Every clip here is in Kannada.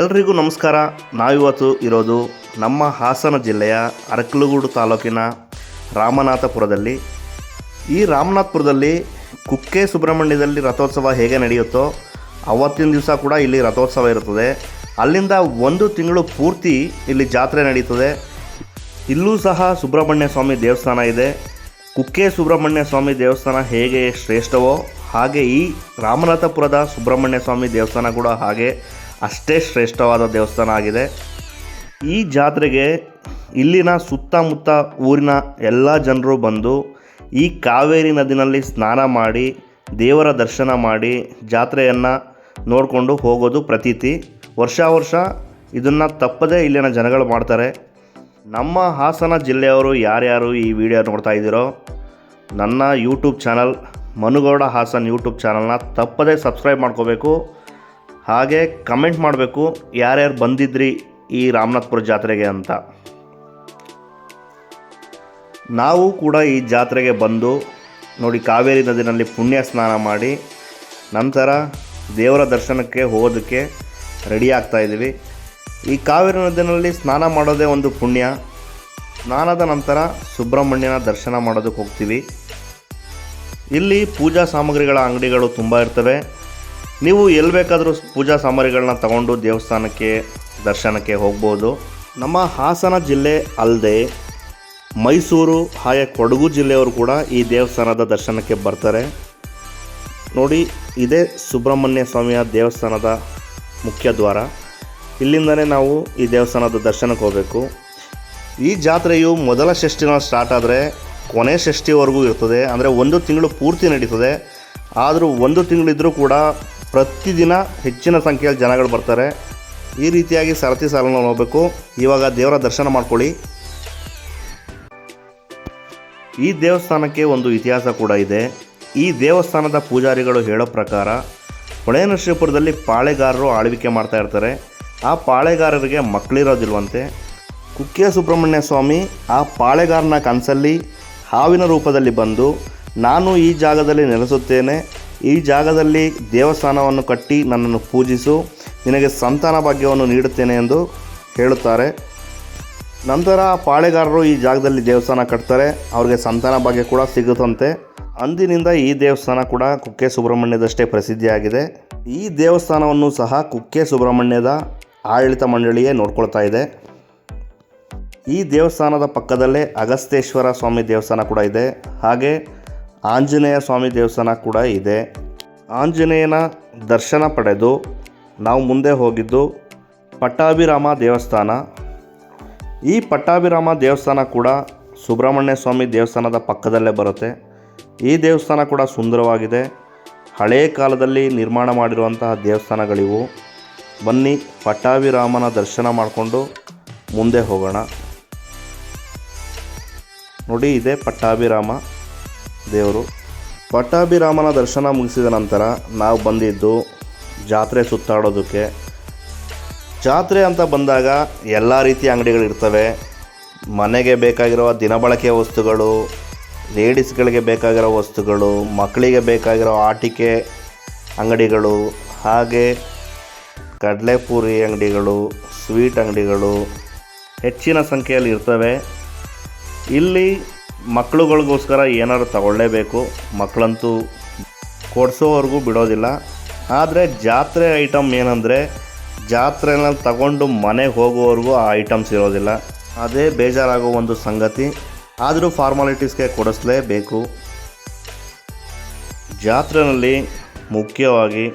ಎಲ್ರಿಗೂ ನಮಸ್ಕಾರ. ನಾವಿವತ್ತು ಇರೋದು ನಮ್ಮ ಹಾಸನ ಜಿಲ್ಲೆಯ ಅರಕಲಗೂಡು ತಾಲೂಕಿನ ರಾಮನಾಥಪುರದಲ್ಲಿ. ಈ ರಾಮನಾಥಪುರದಲ್ಲಿ ಕುಕ್ಕೆ ಸುಬ್ರಹ್ಮಣ್ಯದಲ್ಲಿ ರಥೋತ್ಸವ ಹೇಗೆ ನಡೆಯುತ್ತೋ ಅವತ್ತಿನ ದಿವಸ ಕೂಡ ಇಲ್ಲಿ ರಥೋತ್ಸವ ಇರುತ್ತದೆ. ಅಲ್ಲಿಂದ ಒಂದು ತಿಂಗಳು ಪೂರ್ತಿ ಇಲ್ಲಿ ಜಾತ್ರೆ ನಡೀತದೆ. ಇಲ್ಲೂ ಸಹ ಸುಬ್ರಹ್ಮಣ್ಯ ಸ್ವಾಮಿ ದೇವಸ್ಥಾನ ಇದೆ. ಕುಕ್ಕೆ ಸುಬ್ರಹ್ಮಣ್ಯ ಸ್ವಾಮಿ ದೇವಸ್ಥಾನ ಹೇಗೆ ಶ್ರೇಷ್ಠವೋ ಹಾಗೆ ಈ ರಾಮನಾಥಪುರದ ಸುಬ್ರಹ್ಮಣ್ಯ ಸ್ವಾಮಿ ದೇವಸ್ಥಾನ ಕೂಡ ಹಾಗೆ ಅಷ್ಟೇ ಶ್ರೇಷ್ಠವಾದ ದೇವಸ್ಥಾನ ಆಗಿದೆ. ಈ ಜಾತ್ರೆಗೆ ಇಲ್ಲಿನ ಸುತ್ತಮುತ್ತ ಊರಿನ ಎಲ್ಲ ಜನರು ಬಂದು ಈ ಕಾವೇರಿ ನದಿನಲ್ಲಿ ಸ್ನಾನ ಮಾಡಿ, ದೇವರ ದರ್ಶನ ಮಾಡಿ ಜಾತ್ರೆಯನ್ನು ನೋಡಿಕೊಂಡು ಹೋಗೋದು ಪ್ರತೀತಿ. ವರ್ಷ ವರ್ಷ ಇದನ್ನು ತಪ್ಪದೇ ಇಲ್ಲಿನ ಜನಗಳು ಮಾಡ್ತಾರೆ. ನಮ್ಮ ಹಾಸನ ಜಿಲ್ಲೆಯವರು ಯಾರ್ಯಾರು ಈ ವಿಡಿಯೋ ನೋಡ್ತಾ ಇದ್ದೀರೋ, ನನ್ನ YouTube channel Manugowda Hassan YouTube ಚಾನಲ್ನ ತಪ್ಪದೇ ಸಬ್ಸ್ಕ್ರೈಬ್ ಮಾಡ್ಕೋಬೇಕು. ಹಾಗೆ ಕಮೆಂಟ್ ಮಾಡಬೇಕು, ಯಾರ್ಯಾರು ಬಂದಿದ್ರಿ ಈ ರಾಮನಾಥ್ಪುರ ಜಾತ್ರೆಗೆ ಅಂತ. ನಾವು ಕೂಡ ಈ ಜಾತ್ರೆಗೆ ಬಂದು ನೋಡಿ ಕಾವೇರಿ ನದಿನಲ್ಲಿ ಪುಣ್ಯ ಸ್ನಾನ ಮಾಡಿ, ನಂತರ ದೇವರ ದರ್ಶನಕ್ಕೆ ಹೋಗೋದಕ್ಕೆ ರೆಡಿ ಆಗ್ತಾ ಇದ್ದೀವಿ. ಈ ಕಾವೇರಿ ನದಿನಲ್ಲಿ ಸ್ನಾನ ಮಾಡೋದೇ ಒಂದು ಪುಣ್ಯ. ಸ್ನಾನದ ನಂತರ ಸುಬ್ರಹ್ಮಣ್ಯನ ದರ್ಶನ ಮಾಡೋದಕ್ಕೆ ಹೋಗ್ತೀವಿ. ಇಲ್ಲಿ ಪೂಜಾ ಸಾಮಗ್ರಿಗಳ ಅಂಗಡಿಗಳು ತುಂಬ ಇರ್ತವೆ. ನೀವು ಎಲ್ಲಿ ಬೇಕಾದರೂ ಪೂಜಾ ಸಾಮಗ್ರಿಗಳನ್ನ ತಗೊಂಡು ದೇವಸ್ಥಾನಕ್ಕೆ, ದರ್ಶನಕ್ಕೆ ಹೋಗ್ಬೋದು. ನಮ್ಮ ಹಾಸನ ಜಿಲ್ಲೆ ಅಲ್ಲದೆ ಮೈಸೂರು, ಹಾಗೆ ಕೊಡಗು ಜಿಲ್ಲೆಯವರು ಕೂಡ ಈ ದೇವಸ್ಥಾನದ ದರ್ಶನಕ್ಕೆ ಬರ್ತಾರೆ. ನೋಡಿ, ಇದೇ ಸುಬ್ರಹ್ಮಣ್ಯ ಸ್ವಾಮಿಯ ದೇವಸ್ಥಾನದ ಮುಖ್ಯ ದ್ವಾರ. ಇಲ್ಲಿಂದನೇ ನಾವು ಈ ದೇವಸ್ಥಾನದ ದರ್ಶನಕ್ಕೆ ಹೋಗಬೇಕು. ಈ ಜಾತ್ರೆಯು ಮೊದಲ ಷಷ್ಠಿನ ಸ್ಟಾರ್ಟ್ ಆದರೆ ಕೊನೆ ಷಷ್ಠಿವರೆಗೂ ಇರ್ತದೆ. ಅಂದರೆ ಒಂದು ತಿಂಗಳು ಪೂರ್ತಿ ನಡೀತದೆ. ಆದರೂ ಒಂದು ತಿಂಗಳಿದ್ದರೂ ಕೂಡ ಪ್ರತಿದಿನ ಹೆಚ್ಚಿನ ಸಂಖ್ಯೆಯಲ್ಲಿ ಜನಗಳು ಬರ್ತಾರೆ. ಈ ರೀತಿಯಾಗಿ ಸರತಿ ಸಾಲನ್ನು ನೋಡಬೇಕು. ಇವಾಗ ದೇವರ ದರ್ಶನ ಮಾಡ್ಕೊಳ್ಳಿ. ಈ ದೇವಸ್ಥಾನಕ್ಕೆ ಒಂದು ಇತಿಹಾಸ ಕೂಡ ಇದೆ. ಈ ದೇವಸ್ಥಾನದ ಪೂಜಾರಿಗಳು ಹೇಳೋ ಪ್ರಕಾರ ಹೊಳೆನರಸೀಪುರದಲ್ಲಿ ಪಾಳೆಗಾರರು ಆಳ್ವಿಕೆ ಮಾಡ್ತಾ ಇರ್ತಾರೆ. ಆ ಪಾಳೆಗಾರರಿಗೆ ಮಕ್ಕಳಿರೋದಿಲ್ವಂತೆ. ಕುಕ್ಕೆ ಸುಬ್ರಹ್ಮಣ್ಯ ಸ್ವಾಮಿ ಆ ಪಾಳೆಗಾರನ ಕನಸಲ್ಲಿ ಹಾವಿನ ರೂಪದಲ್ಲಿ ಬಂದು, ನಾನು ಈ ಜಾಗದಲ್ಲಿ ನೆಲೆಸುತ್ತೇನೆ. ಈ ಜಾಗದಲ್ಲಿ ದೇವಸ್ಥಾನವನ್ನು ಕಟ್ಟಿ ನನ್ನನ್ನು ಪೂಜಿಸು. ನಿನಗೆ ಸಂತಾನ ಭಾಗ್ಯವನ್ನು ನೀಡುತ್ತೇನೆ ಎಂದು ಹೇಳುತ್ತಾರೆ. ನಂತರ ಪಾಳೆಗಾರರು ಈ ಜಾಗದಲ್ಲಿ ದೇವಸ್ಥಾನ ಕಟ್ತಾರೆ. ಅವ್ರಿಗೆ ಸಂತಾನ ಭಾಗ್ಯ ಕೂಡ ಸಿಗುತ್ತಂತೆ. ಅಂದಿನಿಂದ ಈ ದೇವಸ್ಥಾನ ಕೂಡ ಕುಕ್ಕೆ ಸುಬ್ರಹ್ಮಣ್ಯದಷ್ಟೇ ಪ್ರಸಿದ್ಧಿಯಾಗಿದೆ. ಈ ದೇವಸ್ಥಾನವನ್ನು ಸಹ ಕುಕ್ಕೆ ಸುಬ್ರಹ್ಮಣ್ಯದ ಆಡಳಿತ ಮಂಡಳಿಯೇ ನೋಡ್ಕೊಳ್ತಾ ಇದೆ. ಈ ದೇವಸ್ಥಾನದ ಪಕ್ಕದಲ್ಲೇ ಅಗಸ್ತೇಶ್ವರ ಸ್ವಾಮಿ ದೇವಸ್ಥಾನ ಕೂಡ ಇದೆ. ಹಾಗೆ ಆಂಜನೇಯ ಸ್ವಾಮಿ ದೇವಸ್ಥಾನ ಕೂಡ ಇದೆ. ಆಂಜನೇಯನ ದರ್ಶನ ಪಡೆದು ನಾವು ಮುಂದೆ ಹೋಗಿದ್ದು ಪಟ್ಟಾಭಿರಾಮ ದೇವಸ್ಥಾನ. ಈ ಪಟ್ಟಾಭಿರಾಮ ದೇವಸ್ಥಾನ ಕೂಡ ಸುಬ್ರಹ್ಮಣ್ಯ ಸ್ವಾಮಿ ದೇವಸ್ಥಾನದ ಪಕ್ಕದಲ್ಲೇ ಬರುತ್ತೆ. ಈ ದೇವಸ್ಥಾನ ಕೂಡ ಸುಂದರವಾಗಿದೆ. ಹಳೆಯ ಕಾಲದಲ್ಲಿ ನಿರ್ಮಾಣ ಮಾಡಿರುವಂತಹ ದೇವಸ್ಥಾನಗಳಿವು. ಬನ್ನಿ ಪಟ್ಟಾಭಿರಾಮನ ದರ್ಶನ ಮಾಡಿಕೊಂಡು ಮುಂದೆ ಹೋಗೋಣ. ನೋಡಿ, ಇದೆ ಪಟ್ಟಾಭಿರಾಮ. ದೇವರು. ಪಟ್ಟಾಭಿರಾಮನ ದರ್ಶನ ಮುಗಿಸಿದ ನಂತರ ನಾವು ಬಂದಿದ್ದು ಜಾತ್ರೆ ಸುತ್ತಾಡೋದಕ್ಕೆ. ಜಾತ್ರೆ ಅಂತ ಬಂದಾಗ ಎಲ್ಲ ರೀತಿಯ ಅಂಗಡಿಗಳಿರ್ತವೆ ಮನೆಗೆ ಬೇಕಾಗಿರುವ ದಿನಬಳಕೆಯ ವಸ್ತುಗಳು, ಲೇಡೀಸ್ಗಳಿಗೆ ಬೇಕಾಗಿರೋ ವಸ್ತುಗಳು, ಮಕ್ಕಳಿಗೆ ಬೇಕಾಗಿರೋ ಆಟಿಕೆ ಅಂಗಡಿಗಳು, ಹಾಗೆ ಕಡಲೆಪೂರಿ ಅಂಗಡಿಗಳು, ಸ್ವೀಟ್ ಅಂಗಡಿಗಳು ಹೆಚ್ಚಿನ ಸಂಖ್ಯೆಯಲ್ಲಿ ಇರ್ತವೆ. ಇಲ್ಲಿ ಮಕ್ಕಳುಗಳಿಗೋಸ್ಕರ ಏನಾದ್ರು ತಗೊಳ್ಳೇಬೇಕು. ಮಕ್ಕಳಂತೂ ಕೊಡಿಸೋವರೆಗೂ ಬಿಡೋದಿಲ್ಲ. ಆದರೆ ಜಾತ್ರೆ ಐಟಮ್ ಏನಂದರೆ, ಜಾತ್ರೆನ ತಗೊಂಡು ಮನೆಗೆ ಹೋಗೋವರೆಗೂ ಆ ಐಟಮ್ಸ್ ಇರೋದಿಲ್ಲ. ಅದೇ ಬೇಜಾರಾಗೋ ಒಂದು ಸಂಗತಿ. ಆದರೂ ಫಾರ್ಮಾಲಿಟೀಸ್ಗೆ ಕೊಡಿಸ್ಲೇಬೇಕು. ಜಾತ್ರೆಯಲ್ಲಿ ಮುಖ್ಯವಾಗಿ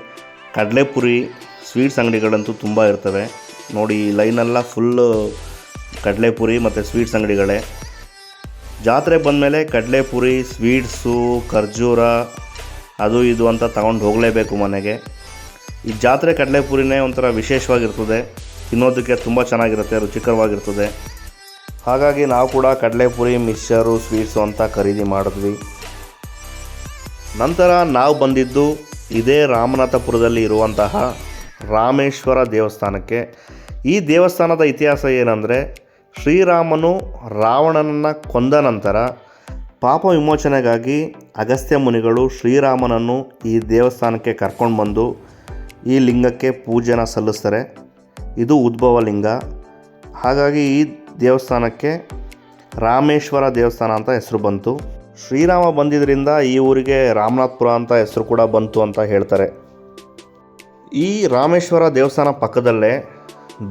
ಕಡಲೆಪುರಿ, ಸ್ವೀಟ್ಸ್ ಅಂಗಡಿಗಳಂತೂ ತುಂಬ ಇರ್ತವೆ. ನೋಡಿ ಲೈನೆಲ್ಲ ಫುಲ್ಲು ಕಡಲೆಪುರಿ ಮತ್ತು ಸ್ವೀಟ್ಸ್ ಅಂಗಡಿಗಳೇ. ಜಾತ್ರೆ ಬಂದಮೇಲೆ ಕಡಲೆಪುರಿ, ಸ್ವೀಟ್ಸು, ಖರ್ಜೂರ, ಅದು ಇದು ಅಂತ ತಗೊಂಡು ಹೋಗಲೇಬೇಕು ಮನೆಗೆ. ಈ ಜಾತ್ರೆ ಕಡಲೆಪುರಿನೇ ಒಂಥರ ವಿಶೇಷವಾಗಿರ್ತದೆ. ತಿನ್ನೋದಕ್ಕೆ ತುಂಬ ಚೆನ್ನಾಗಿರುತ್ತೆ, ರುಚಿಕರವಾಗಿರ್ತದೆ. ಹಾಗಾಗಿ ನಾವು ಕೂಡ ಕಡಲೆಪುರಿ, ಮಿಕ್ಸರು, ಸ್ವೀಟ್ಸು ಅಂತ ಖರೀದಿ ಮಾಡಿದ್ವಿ. ನಂತರ ನಾವು ಬಂದಿದ್ದು ಇದೇ ರಾಮನಾಥಪುರದಲ್ಲಿ ಇರುವಂತಹ ರಾಮೇಶ್ವರ ದೇವಸ್ಥಾನಕ್ಕೆ. ಈ ದೇವಸ್ಥಾನದ ಇತಿಹಾಸ ಏನಂದರೆ ಶ್ರೀರಾಮನು ರಾವಣನನ್ನು ಕೊಂದ ನಂತರ ಪಾಪ ವಿಮೋಚನೆಗಾಗಿ ಅಗಸ್ತ್ಯ ಮುನಿಗಳು ಶ್ರೀರಾಮನನ್ನು ಈ ದೇವಸ್ಥಾನಕ್ಕೆ ಕರ್ಕೊಂಡು ಬಂದು ಈ ಲಿಂಗಕ್ಕೆ ಪೂಜೆನ ಸಲ್ಲಿಸ್ತಾರೆ. ಇದು ಉದ್ಭವ ಲಿಂಗ. ಹಾಗಾಗಿ ಈ ದೇವಸ್ಥಾನಕ್ಕೆ ರಾಮೇಶ್ವರ ದೇವಸ್ಥಾನ ಅಂತ ಹೆಸರು ಬಂತು. ಶ್ರೀರಾಮ ಬಂದಿದ್ದರಿಂದ ಈ ಊರಿಗೆ ರಾಮನಾಥ್ಪುರ ಅಂತ ಹೆಸರು ಕೂಡ ಬಂತು ಅಂತ ಹೇಳ್ತಾರೆ. ಈ ರಾಮೇಶ್ವರ ದೇವಸ್ಥಾನ ಪಕ್ಕದಲ್ಲೇ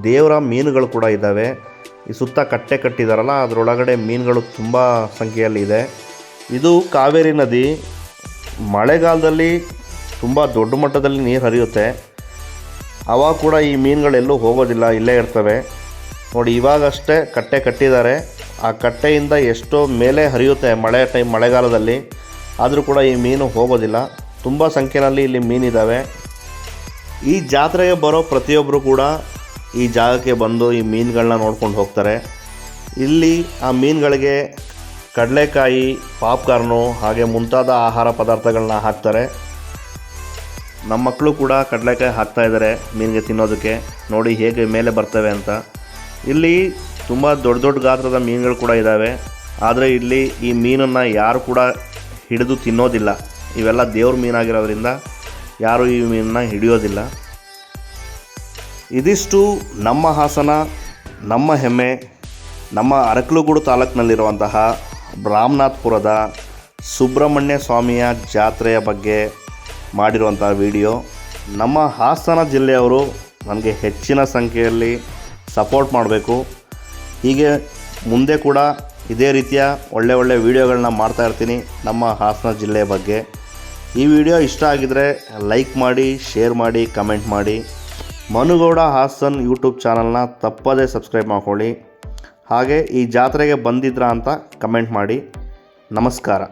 ದೇವರ ಮೀನುಗಳು ಕೂಡ ಇದ್ದಾವೆ. ಈ ಸುತ್ತ ಕಟ್ಟೆ ಕಟ್ಟಿದಾರಲ್ಲ, ಅದರೊಳಗಡೆ ಮೀನುಗಳು ತುಂಬ ಸಂಖ್ಯೆಯಲ್ಲಿ ಇದೆ. ಇದು ಕಾವೇರಿ ನದಿ. ಮಳೆಗಾಲದಲ್ಲಿ ತುಂಬ ದೊಡ್ಡ ಮಟ್ಟದಲ್ಲಿ ನೀರು ಹರಿಯುತ್ತೆ. ಅವಾಗ ಕೂಡ ಈ ಮೀನುಗಳೆಲ್ಲೂ ಹೋಗೋದಿಲ್ಲ, ಇಲ್ಲೇ ಇರ್ತವೆ. ನೋಡಿ, ಇವಾಗಷ್ಟೇ ಕಟ್ಟೆ ಕಟ್ಟಿದ್ದಾರೆ. ಆ ಕಟ್ಟೆಯಿಂದ ಎಷ್ಟೋ ಮೇಲೆ ಹರಿಯುತ್ತೆ ಮಳೆ ಟೈಮ್, ಮಳೆಗಾಲದಲ್ಲಿ. ಆದರೂ ಕೂಡ ಈ ಮೀನು ಹೋಗೋದಿಲ್ಲ. ತುಂಬ ಸಂಖ್ಯೆಯಲ್ಲಿ ಇಲ್ಲಿ ಮೀನಿದ್ದಾವೆ ಈ ಜಾತ್ರೆಗೆ ಬರೋ ಪ್ರತಿಯೊಬ್ಬರು ಕೂಡ ಈ ಜಾಗಕ್ಕೆ ಬಂದು ಈ ಮೀನುಗಳನ್ನ ನೋಡ್ಕೊಂಡು ಹೋಗ್ತಾರೆ. ಇಲ್ಲಿ ಆ ಮೀನುಗಳಿಗೆ ಕಡಲೆಕಾಯಿ, ಪಾಪ್ಕಾರ್ನು ಹಾಗೆ ಮುಂತಾದ ಆಹಾರ ಪದಾರ್ಥಗಳನ್ನ ಹಾಕ್ತಾರೆ. ನಮ್ಮ ಮಕ್ಕಳು ಕೂಡ ಕಡಲೆಕಾಯಿ ಹಾಕ್ತಾ ಇದ್ದಾರೆ ಮೀನಿಗೆ ತಿನ್ನೋದಕ್ಕೆ. ನೋಡಿ ಹೇಗೆ ಮೇಲೆ ಬರ್ತವೆ ಅಂತ. ಇಲ್ಲಿ ತುಂಬ ದೊಡ್ಡ ದೊಡ್ಡ ಗಾತ್ರದ ಮೀನುಗಳು ಕೂಡ ಇದ್ದಾವೆ ಆದರೆ ಇಲ್ಲಿ ಈ ಮೀನನ್ನು ಯಾರು ಕೂಡ ಹಿಡಿದು ತಿನ್ನೋದಿಲ್ಲ. ಇವೆಲ್ಲ ದೇವ್ರ ಮೀನಾಗಿರೋದ್ರಿಂದ ಯಾರು ಈ ಮೀನನ್ನ ಹಿಡಿಯೋದಿಲ್ಲ. ಇದಿಷ್ಟು ನಮ್ಮ ಹಾಸನ, ನಮ್ಮ ಹೆಮ್ಮೆ, ನಮ್ಮ ಅರಕಲಗೂಡು ತಾಲೂಕಿನಲ್ಲಿರುವಂತಹ ರಾಮನಾಥ್ಪುರದ ಸುಬ್ರಹ್ಮಣ್ಯ ಸ್ವಾಮಿಯ ಜಾತ್ರೆಯ ಬಗ್ಗೆ ಮಾಡಿರುವಂಥ ವಿಡಿಯೋ. ನಮ್ಮ ಹಾಸನ ಜಿಲ್ಲೆಯವರು ನನಗೆ ಹೆಚ್ಚಿನ ಸಂಖ್ಯೆಯಲ್ಲಿ ಸಪೋರ್ಟ್ ಮಾಡಬೇಕು. ಹೀಗೆ ಮುಂದೆ ಕೂಡ ಇದೇ ರೀತಿಯ ಒಳ್ಳೆ ಒಳ್ಳೆ ವೀಡಿಯೋಗಳನ್ನ ಮಾಡ್ತಾಯಿರ್ತೀನಿ ನಮ್ಮ ಹಾಸನ ಜಿಲ್ಲೆಯ ಬಗ್ಗೆ. ಈ ವಿಡಿಯೋ ಇಷ್ಟ ಆಗಿದರೆ ಲೈಕ್ ಮಾಡಿ, ಶೇರ್ ಮಾಡಿ, ಕಮೆಂಟ್ ಮಾಡಿ. ಮನುಗೌಡ ಹಾಸನ್ ಯೂಟ್ಯೂಬ್ ಚಾನಲ್ನ ತಪ್ಪದೇ ಸಬ್ಸ್ಕ್ರೈಬ್ ಮಾಡ್ಕೊಳ್ಳಿ. ಹಾಗೆ ಈ ಜಾತ್ರೆಗೆ ಬಂದಿದ್ರಾ ಅಂತ ಕಮೆಂಟ್ ಮಾಡಿ. ನಮಸ್ಕಾರ.